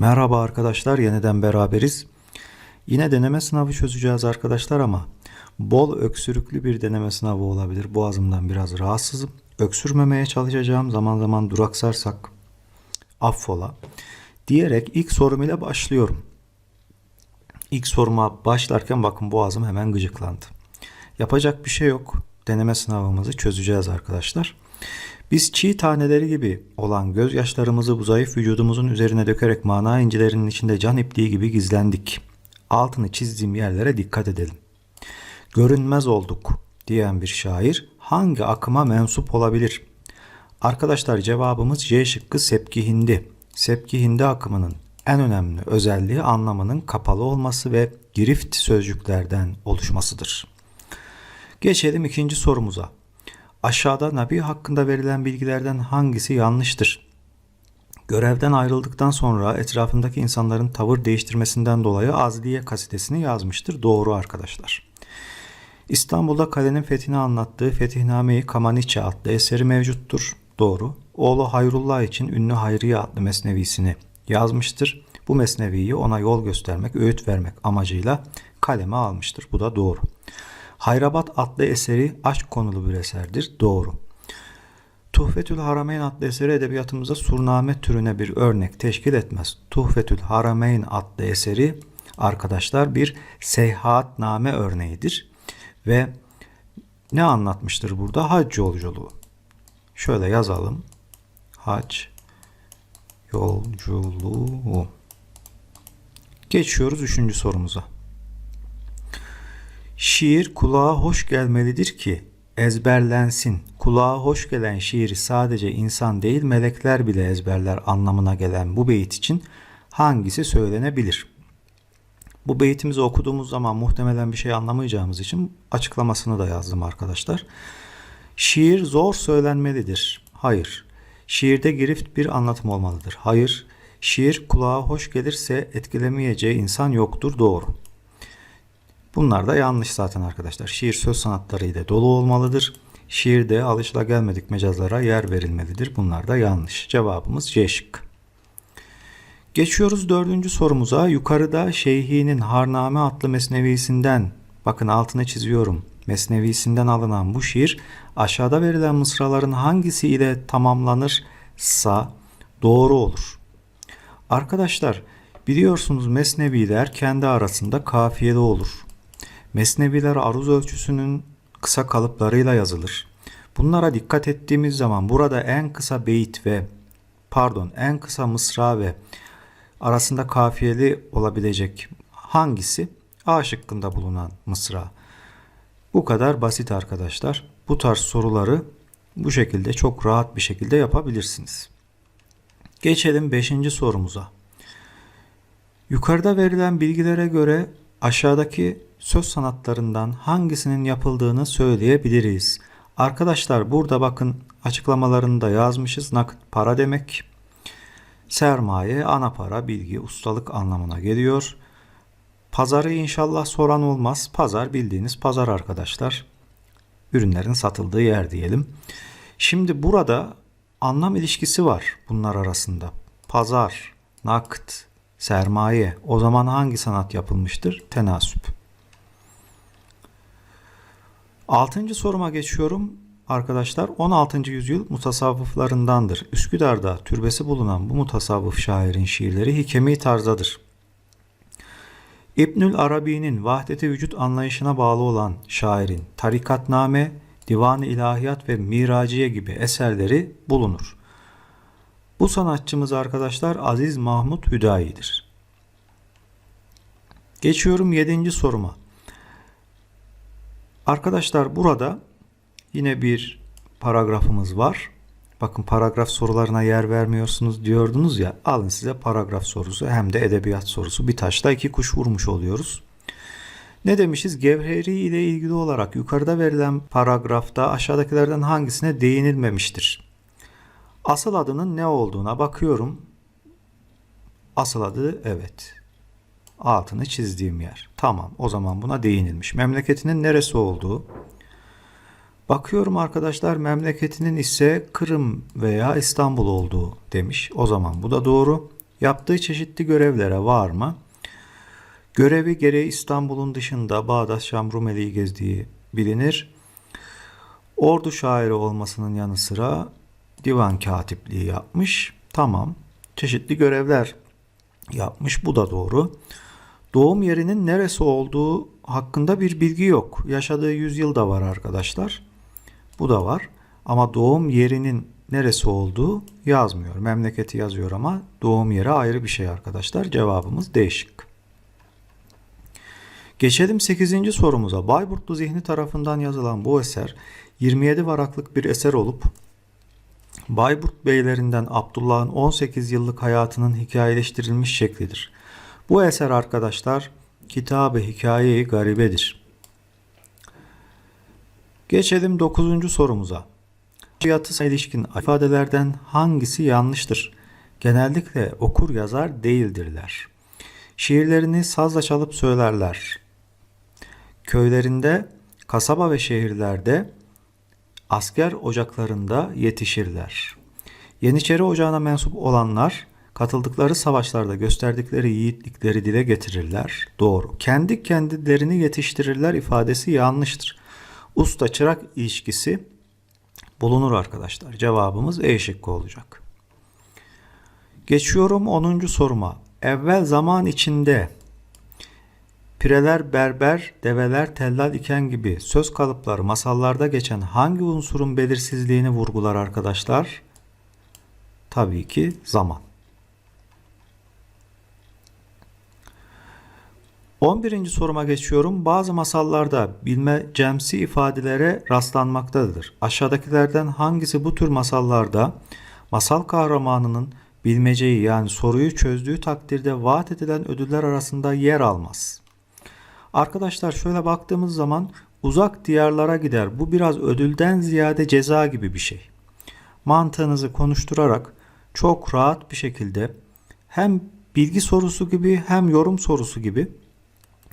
Merhaba arkadaşlar, yeniden beraberiz. Yine deneme sınavı çözeceğiz arkadaşlar ama bol öksürüklü bir deneme sınavı olabilir. Boğazımdan biraz rahatsızım. Öksürmemeye çalışacağım. Zaman zaman duraksarsak affola. Diyerek ilk sorum ile başlıyorum. İlk soruma başlarken bakın boğazım hemen gıcıklandı. Yapacak bir şey yok. Deneme sınavımızı çözeceğiz arkadaşlar. Biz çiğ taneleri gibi olan gözyaşlarımızı bu zayıf vücudumuzun üzerine dökerek mana incilerinin içinde can ipliği gibi gizlendik. Altını çizdiğim yerlere dikkat edelim. Görünmez olduk diyen bir şair hangi akıma mensup olabilir? Arkadaşlar cevabımız C şıkkı Sepki Hindi. Sepki Hindi akımının en önemli özelliği anlamının kapalı olması ve girift sözcüklerden oluşmasıdır. Geçelim ikinci sorumuza. Aşağıda Nabi hakkında verilen bilgilerden hangisi yanlıştır? Görevden ayrıldıktan sonra etrafındaki insanların tavır değiştirmesinden dolayı Azliye kasidesini yazmıştır. Doğru arkadaşlar. İstanbul'da kalenin fethini anlattığı Fetihname-i Kamaniçe adlı eseri mevcuttur. Doğru. Oğlu Hayrullah için ünlü Hayriye adlı mesnevisini yazmıştır. Bu mesneviyi ona yol göstermek, öğüt vermek amacıyla kaleme almıştır. Bu da doğru. Hayrabat adlı eseri aşk konulu bir eserdir. Doğru. Tuhfetül Harameyn adlı eseri edebiyatımızda surname türüne bir örnek teşkil etmez. Tuhfetül Harameyn adlı eseri arkadaşlar bir seyahatname örneğidir. Ve ne anlatmıştır burada? Hac yolculuğu. Şöyle yazalım. Hac yolculuğu. Geçiyoruz üçüncü sorumuza. Şiir kulağa hoş gelmelidir ki ezberlensin. Kulağa hoş gelen şiiri sadece insan değil melekler bile ezberler anlamına gelen bu beyit için hangisi söylenebilir? Bu beytimizi okuduğumuz zaman muhtemelen bir şey anlamayacağımız için açıklamasını da yazdım arkadaşlar. Şiir zor söylenmelidir. Hayır. Şiirde girift bir anlatım olmalıdır. Hayır. Şiir kulağa hoş gelirse etkilemeyeceği insan yoktur. Doğru. Bunlar da yanlış zaten arkadaşlar. Şiir söz sanatları ile dolu olmalıdır. Şiirde alışılagelmedik mecazlara yer verilmelidir. Bunlar da yanlış. Cevabımız C şıkkı. Geçiyoruz dördüncü sorumuza. Yukarıda Şeyhi'nin Harname adlı mesnevisinden, bakın altını çiziyorum, mesnevisinden alınan bu şiir aşağıda verilen mısraların hangisi ile tamamlanırsa doğru olur. Arkadaşlar biliyorsunuz mesneviler kendi arasında kafiyeli olur. Mesneviler aruz ölçüsünün kısa kalıplarıyla yazılır. Bunlara dikkat ettiğimiz zaman burada en kısa beyit ve pardon en kısa mısra ve arasında kafiyeli olabilecek hangisi? A şıkkında bulunan mısra. Bu kadar basit arkadaşlar. Bu tarz soruları bu şekilde çok rahat bir şekilde yapabilirsiniz. Geçelim 5. sorumuza. Yukarıda verilen bilgilere göre aşağıdaki söz sanatlarından hangisinin yapıldığını söyleyebiliriz. Arkadaşlar burada bakın açıklamalarında yazmışız. Nakit para demek. Sermaye, ana para, bilgi, ustalık anlamına geliyor. Pazarı inşallah soran olmaz. Pazar bildiğiniz pazar arkadaşlar. Ürünlerin satıldığı yer diyelim. Şimdi burada anlam ilişkisi var bunlar arasında. Pazar, nakit, sermaye. O zaman hangi sanat yapılmıştır? Tenasüp. Altıncı soruma geçiyorum. Arkadaşlar 16. yüzyıl mutasavvıflarındandır. Üsküdar'da türbesi bulunan bu mutasavvıf şairin şiirleri hikemi tarzadır. İbnül Arabi'nin vahdeti vücut anlayışına bağlı olan şairin Tarikatname, Divan-ı İlahiyat ve Miraciye gibi eserleri bulunur. Bu sanatçımız arkadaşlar Aziz Mahmut Hüdayi'dir. Geçiyorum 7. soruma. Arkadaşlar burada yine bir paragrafımız var. Bakın paragraf sorularına yer vermiyorsunuz diyordunuz ya. Alın size paragraf sorusu hem de edebiyat sorusu. Bir taşla iki kuş vurmuş oluyoruz. Ne demişiz? Gevheri ile ilgili olarak yukarıda verilen paragrafta aşağıdakilerden hangisine değinilmemiştir? Asıl adının ne olduğuna bakıyorum. Asıl adı evet. Altını çizdiğim yer. Tamam o zaman buna değinilmiş. Memleketinin neresi olduğu. Bakıyorum arkadaşlar memleketinin ise Kırım veya İstanbul olduğu demiş. O zaman bu da doğru. Yaptığı çeşitli görevlere var mı? Görevi gereği İstanbul'un dışında Bağdat, Şam, Rumeli'yi gezdiği bilinir. Ordu şairi olmasının yanı sıra divan katipliği yapmış. Tamam. Çeşitli görevler yapmış. Bu da doğru. Doğum yerinin neresi olduğu hakkında bir bilgi yok. Yaşadığı yüzyıl da var arkadaşlar. Bu da var. Ama doğum yerinin neresi olduğu yazmıyor. Memleketi yazıyor ama doğum yeri ayrı bir şey arkadaşlar. Cevabımız değişik. Geçelim 8. sorumuza. Bayburtlu Zihni tarafından yazılan bu eser 27 varaklık bir eser olup Bayburt beylerinden Abdullah'ın 18 yıllık hayatının hikayeleştirilmiş şeklidir. Bu eser arkadaşlar Kitab-ı Hikaye-i Garibedir. Geçelim 9. sorumuza. Fiyatı ilişkin ifadelerden hangisi yanlıştır? Genellikle okur yazar değildirler. Şiirlerini sazla çalıp söylerler. Köylerinde, kasaba ve şehirlerde asker ocaklarında yetişirler. Yeniçeri Ocağı'na mensup olanlar katıldıkları savaşlarda gösterdikleri yiğitlikleri dile getirirler. Doğru. Kendi kendilerini yetiştirirler ifadesi yanlıştır. Usta çırak ilişkisi bulunur arkadaşlar. Cevabımız E şıkkı olacak. Geçiyorum 10. soruma. Evvel zaman içinde pireler berber, develer tellal iken gibi söz kalıpları masallarda geçen hangi unsurun belirsizliğini vurgular arkadaşlar? Tabii ki zaman. 11. soruma geçiyorum. Bazı masallarda bilmecemsi ifadelere rastlanmaktadır. Aşağıdakilerden hangisi bu tür masallarda masal kahramanının bilmeceyi yani soruyu çözdüğü takdirde vaat edilen ödüller arasında yer almaz? Arkadaşlar şöyle baktığımız zaman uzak diyarlara gider. Bu biraz ödülden ziyade ceza gibi bir şey. Mantığınızı konuşturarak çok rahat bir şekilde hem bilgi sorusu gibi hem yorum sorusu gibi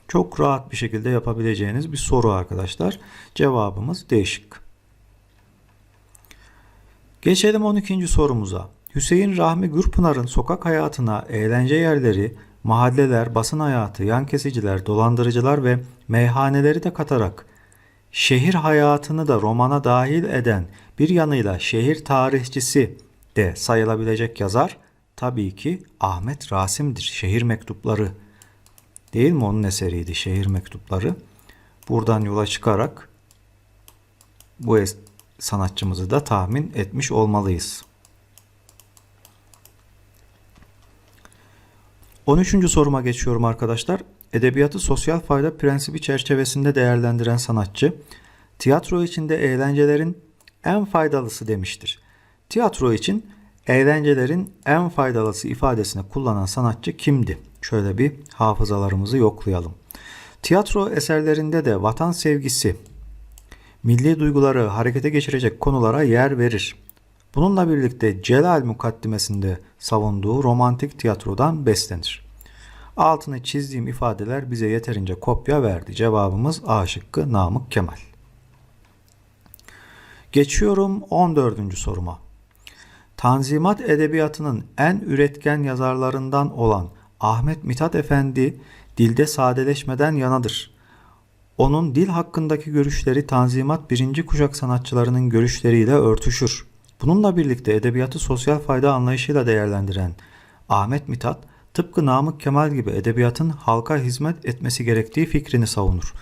çok rahat bir şekilde yapabileceğiniz bir soru arkadaşlar. Cevabımız değişik. Geçelim 12. sorumuza. Hüseyin Rahmi Gürpınar'ın sokak hayatına eğlence yerleri, mahalleler, basın hayatı, yan kesiciler, dolandırıcılar ve meyhaneleri de katarak şehir hayatını da romana dahil eden bir yanıyla şehir tarihçisi de sayılabilecek yazar tabii ki Ahmet Rasim'dir. Şehir mektupları değil mi onun eseriydi Şehir Mektupları. Buradan yola çıkarak bu sanatçımızı da tahmin etmiş olmalıyız. 13. soruma geçiyorum arkadaşlar. Edebiyatı sosyal fayda prensibi çerçevesinde değerlendiren sanatçı, tiyatro içinde eğlencelerin en faydalısı demiştir. Tiyatro için eğlencelerin en faydalısı ifadesini kullanan sanatçı kimdi? Şöyle bir hafızalarımızı yoklayalım. Tiyatro eserlerinde de vatan sevgisi, milli duyguları harekete geçirecek konulara yer verir. Bununla birlikte Celal mukaddimesinde savunduğu romantik tiyatrodan beslenir. Altını çizdiğim ifadeler bize yeterince kopya verdi. Cevabımız A şıkkı Namık Kemal. Geçiyorum 14. soruma. Tanzimat edebiyatının en üretken yazarlarından olan Ahmet Mithat Efendi dilde sadeleşmeden yanadır. Onun dil hakkındaki görüşleri Tanzimat birinci kuşak sanatçılarının görüşleriyle örtüşür. Bununla birlikte edebiyatı sosyal fayda anlayışıyla değerlendiren Ahmet Mithat, tıpkı Namık Kemal gibi edebiyatın halka hizmet etmesi gerektiği fikrini savunur.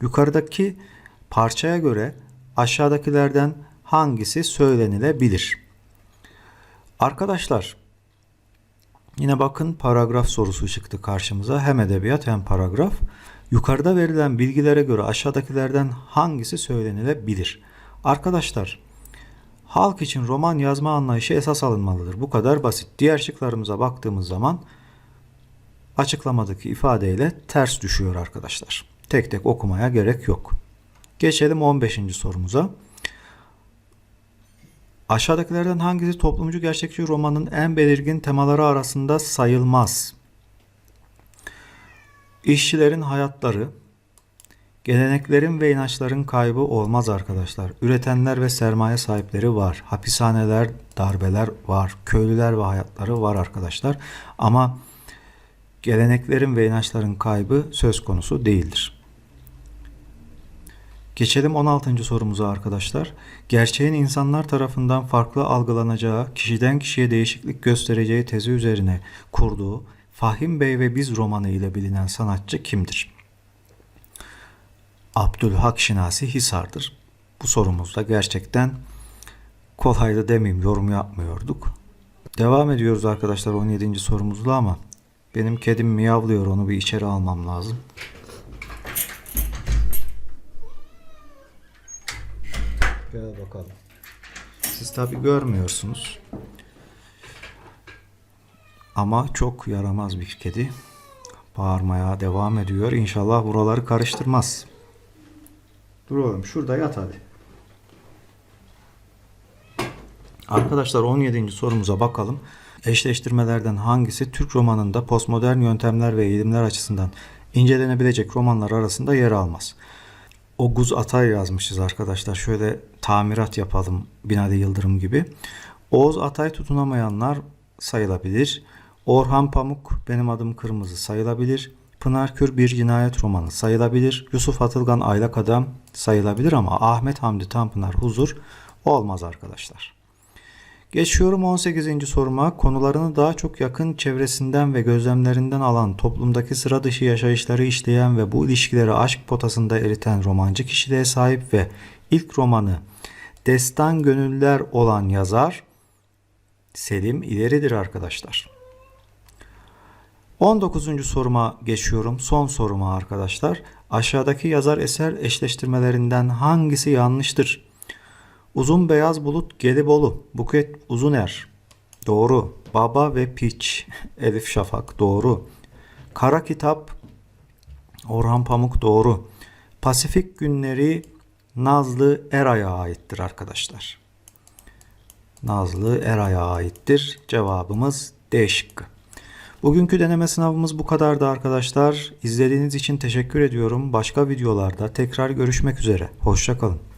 Yukarıdaki parçaya göre aşağıdakilerden hangisi söylenilebilir? Arkadaşlar, yine bakın paragraf sorusu çıktı karşımıza. Hem edebiyat hem paragraf. Yukarıda verilen bilgilere göre aşağıdakilerden hangisi söylenilebilir? Arkadaşlar, halk için roman yazma anlayışı esas alınmalıdır. Bu kadar basit. Diğer şıklarımıza baktığımız zaman açıklamadaki ifadeyle ters düşüyor arkadaşlar. Tek tek okumaya gerek yok. Geçelim 15. sorumuza. Aşağıdakilerden hangisi toplumcu gerçekçi romanın en belirgin temaları arasında sayılmaz? İşçilerin hayatları, Geleneklerin ve inançların kaybı olmaz arkadaşlar. Üretenler ve sermaye sahipleri var. Hapishaneler, darbeler var. Köylüler ve hayatları var arkadaşlar. Ama geleneklerin ve inançların kaybı söz konusu değildir. Geçelim 16. sorumuza arkadaşlar. Gerçeğin insanlar tarafından farklı algılanacağı, kişiden kişiye değişiklik göstereceği tezi üzerine kurduğu Fahim Bey ve Biz romanı ile bilinen sanatçı kimdir? Abdülhak Şinasi Hisar'dır. Bu sorumuzda gerçekten kolaydı demeyeyim yorum yapmıyorduk. Devam ediyoruz arkadaşlar 17. sorumuzla ama benim kedim miyavlıyor onu bir içeri almam lazım. Gel bakalım. Siz tabi görmüyorsunuz. Ama çok yaramaz bir kedi. Bağırmaya devam ediyor. İnşallah buraları karıştırmaz. Dur oğlum şurada yat hadi. Arkadaşlar 17. sorumuza bakalım. Eşleştirmelerden hangisi Türk romanında postmodern yöntemler ve eğilimler açısından incelenebilecek romanlar arasında yer almaz? Oguz Atay yazmışız arkadaşlar. Şöyle tamirat yapalım Binali Yıldırım gibi. Oğuz Atay tutunamayanlar sayılabilir. Orhan Pamuk Benim Adım Kırmızı sayılabilir. Pınar Kür Bir Cinayet Romanı sayılabilir. Yusuf Atılgan Aylak Adam sayılabilir ama Ahmet Hamdi Tanpınar Huzur olmaz arkadaşlar. Geçiyorum 18. soruma. Konularını daha çok yakın çevresinden ve gözlemlerinden alan, toplumdaki sıra dışı yaşayışları işleyen ve bu ilişkileri aşk potasında eriten romancı kişiliğe sahip ve ilk romanı Destan Gönüller olan yazar Selim İleridir arkadaşlar. 19. soruma geçiyorum. Son soruma arkadaşlar. Aşağıdaki yazar eser eşleştirmelerinden hangisi yanlıştır? Uzun beyaz bulut Gelibolu. Buket Uzuner. Doğru. Baba ve Piç. Elif Şafak. Doğru. Kara Kitap Orhan Pamuk. Doğru. Pasifik Günleri Nazlı Eray'a aittir arkadaşlar. Nazlı Eray'a aittir. Cevabımız D şıkkı. Bugünkü deneme sınavımız bu kadardı arkadaşlar. İzlediğiniz için teşekkür ediyorum. Başka videolarda tekrar görüşmek üzere. Hoşçakalın.